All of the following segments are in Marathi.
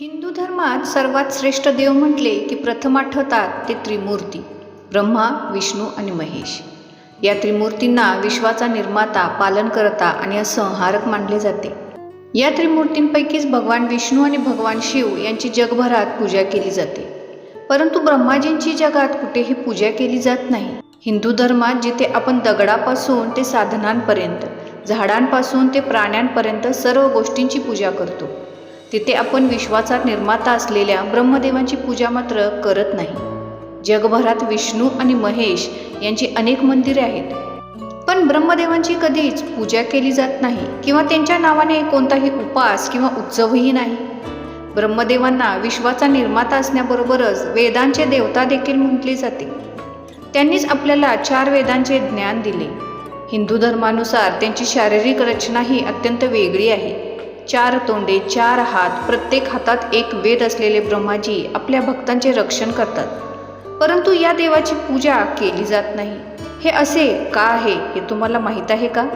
हिंदू धर्मात सर्वात श्रेष्ठ देव म्हटले की प्रथम आठवतात ते त्रिमूर्ती ब्रह्मा विष्णू आणि महेश. या त्रिमूर्तींना विश्वाचा निर्माता पालनकर्ता आणि संहारक मानले जाते. या त्रिमूर्तींपैकीच भगवान विष्णू आणि भगवान शिव यांची जगभरात पूजा केली जाते. परंतु ब्रह्माजींची जगात कुठेही पूजा केली जात नाही. हिंदू धर्मात जिथे आपण दगडापासून ते साधनांपर्यंत झाडांपासून ते प्राण्यांपर्यंत सर्व गोष्टींची पूजा करतो. तिथे आपण विश्वाचा निर्माता असलेल्या ब्रह्मदेवांची पूजा मात्र करत नाही. जगभरात विष्णू आणि महेश यांची अनेक मंदिरे आहेत. पण ब्रह्मदेवांची कधीच पूजा केली जात नाही किंवा त्यांच्या नावाने कोणताही उपास किंवा उत्सवही नाही. ब्रह्मदेवांना विश्वाचा निर्माता असण्याबरोबरच वेदांचे देवता देखील म्हटले जाते. त्यांनीच आपल्याला चार वेदांचे ज्ञान दिले. हिंदू धर्मानुसार त्यांची शारीरिक रचनाही अत्यंत वेगळी आहे. चार तोंडे चार हात प्रत्येक हातात एक वेद असलेले ब्रह्माजी आपल्या भक्तांचे रक्षण करतात. परंतु या देवाची पूजा केली जात नाही. हे असे का आहे हे तुम्हाला माहीत आहे का?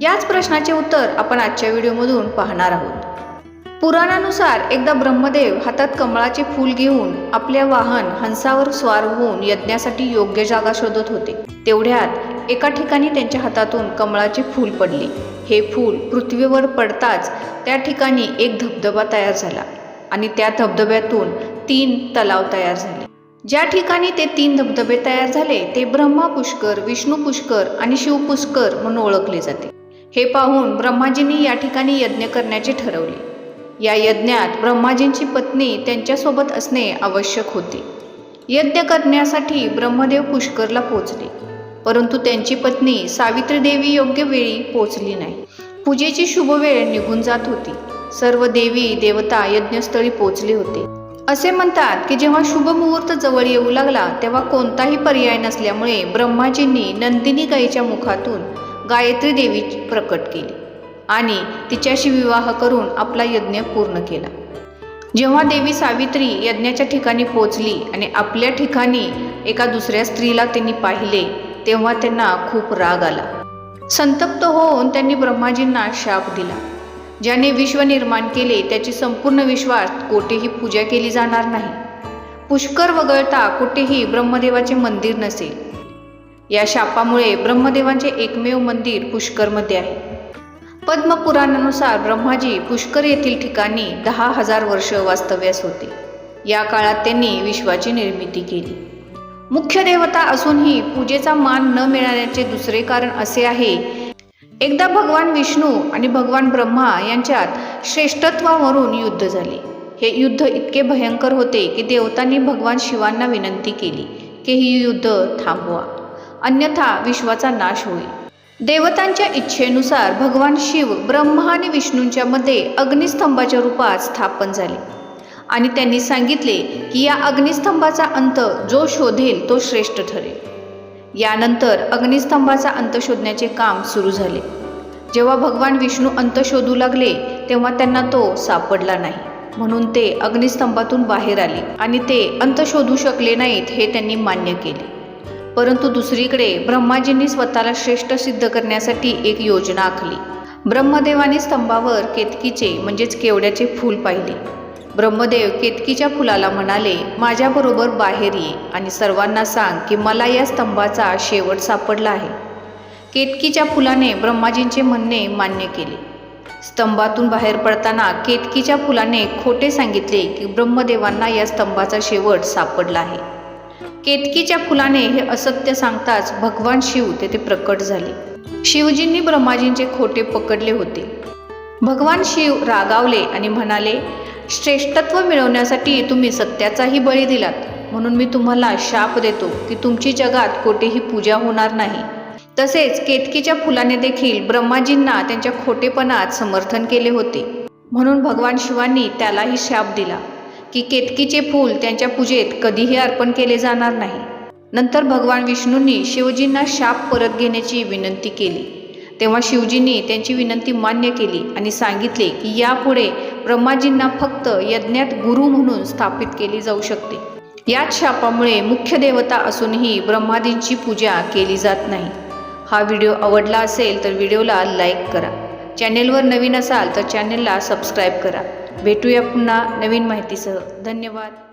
याच प्रश्नाचे उत्तर आपण आजच्या व्हिडिओमधून पाहणार आहोत. पुराणानुसार एकदा ब्रह्मदेव हातात कमळाचे फूल घेऊन आपल्या वाहन हंसावर स्वार होऊन यज्ञासाठी योग्य जागा शोधत होते. तेवढ्यात एका ठिकाणी त्यांच्या हातातून कमळाचे फूल पडले. हे फूल पृथ्वीवर पडताच त्या ठिकाणी एक धबधबा तयार झाला आणि त्या धबधब्यातून तीन तलाव तयार झाले. ज्या ठिकाणी ते तीन धबधबे तयार झाले ते ब्रह्मा पुष्कर विष्णू पुष्कर आणि शिव पुष्कर म्हणून ओळखले जाते. हे पाहून ब्रह्माजींनी या ठिकाणी यज्ञ करण्याचे ठरवले. या यज्ञात ब्रह्माजींची पत्नी त्यांच्यासोबत असणे आवश्यक होते. यज्ञ करण्यासाठी ब्रह्मदेव पुष्करला पोचले. परंतु त्यांची पत्नी सावित्री देवी योग्य वेळी पोचली नाही. पूजेची शुभ वेळ निघून जात होती. सर्व देवी देवता यज्ञस्थळी पोचले होते. असे म्हणतात की जेव्हा शुभ मुहूर्त जवळ येऊ लागला तेव्हा कोणताही पर्याय नसल्यामुळे ब्रह्माजींनी नंदिनी गायीच्या मुखातून गायत्री देवी प्रकट केली आणि तिच्याशी विवाह करून आपला यज्ञ पूर्ण केला. जेव्हा देवी सावित्री यज्ञाच्या ठिकाणी पोचली आणि आपल्या ठिकाणी एका दुसऱ्या स्त्रीला त्यांनी पाहिले तेव्हा त्यांना खूप राग आला. संतप्त होऊन त्यांनी ब्रह्माजींना शाप दिला. ज्याने विश्व निर्माण केले त्याची संपूर्ण विश्वास कोठेही पूजा केली जाणार नाही. पुष्कर वगळता कुठेही ब्रह्मदेवाचे मंदिर नसेल. या शापामुळे ब्रह्मदेवांचे एकमेव मंदिर पुष्करमध्ये आहे. पद्मपुराणानुसार ब्रह्माजी पुष्कर येथील ठिकाणी दहा हजार वर्ष वास्तव्यास होते. या काळात त्यांनी विश्वाची निर्मिती केली. मुख्य देवता असूनही पूजेचा मान न मिळाल्याचे दुसरे कारण असे आहे. एकदा भगवान विष्णू आणि भगवान ब्रह्मा यांच्यात श्रेष्ठत्वावरून युद्ध झाले. हे युद्ध इतके भयंकर होते की देवतांनी भगवान शिवांना विनंती केली की ही युद्ध थांबवा. अन्यथा विश्वाचा नाश होईल. देवतांच्या इच्छेनुसार भगवान शिव ब्रह्मा आणि विष्णूंच्या मध्ये अग्निस्तंभाच्या रूपात स्थापन झाले. आणि त्यांनी सांगितले की या अग्निस्तंभाचा अंत जो शोधेल तो श्रेष्ठ ठरेल. यानंतर अग्निस्तंभाचा अंत शोधण्याचे काम सुरू झाले. जेव्हा भगवान विष्णू अंत शोधू लागले तेव्हा त्यांना तो सापडला नाही. म्हणून ते अग्निस्तंभातून बाहेर आले आणि ते अंत शोधू शकले नाहीत हे त्यांनी मान्य केले. परंतु दुसरीकडे ब्रह्माजींनी स्वतःला श्रेष्ठ सिद्ध करण्यासाठी एक योजना आखली. ब्रह्मदेवाने स्तंभावर केतकीचे म्हणजेच केवड्याचे फूल पाहिले. ब्रह्मदेव केतकीच्या फुलाला म्हणाले माझ्याबरोबर बाहेर ये आणि सर्वांना सांग की मला या स्तंभाचा शेवट सापडला आहे. केतकीच्या फुलाने ब्रह्माजींचे म्हणणे मान्य केले. स्तंभातून बाहेर पडताना केतकीच्या फुलाने खोटे सांगितले की ब्रह्मदेवांना या स्तंभाचा शेवट सापडला आहे. केतकीच्या फुलाने हे असत्य सांगताच भगवान शिव तेथे प्रकट झाले. शिवजींनी ब्रह्माजींचे खोटे पकडले होते. भगवान शिव रागावले आणि म्हणाले श्रेष्ठत्व मिळवण्यासाठी तुम्ही सत्याचाही बळी दिलात. म्हणून मी तुम्हाला शाप देतो की तुमची जगात कोठेही पूजा होणार नाही. तसेच केतकीच्या फुलाने देखील ब्रह्माजींना त्यांच्या खोटेपणात समर्थन केले होते. म्हणून भगवान शिवांनी त्यालाही शाप दिला की केतकीचे फूल त्यांच्या पूजेत कधीही अर्पण केले जाणार नाही. नंतर भगवान विष्णूंनी शिवजींना शाप परत घेण्याची विनंती केली. तेव्हा शिवजींनी त्यांची विनंती मान्य केली आणि सांगितले की यापुढे ब्रह्माजींना फक्त यज्ञात गुरु म्हणून स्थापित केली जाऊ शकते. याच शापामुळे मुख्य देवता असूनही ब्रह्मादींची पूजा केली जात नाही. हा व्हिडिओ आवडला असेल तर व्हिडिओला लाईक करा. चॅनेलवर नवीन असाल तर चॅनेलला सबस्क्राईब करा. भेटूया पुन्हा नवीन माहितीसह. धन्यवाद.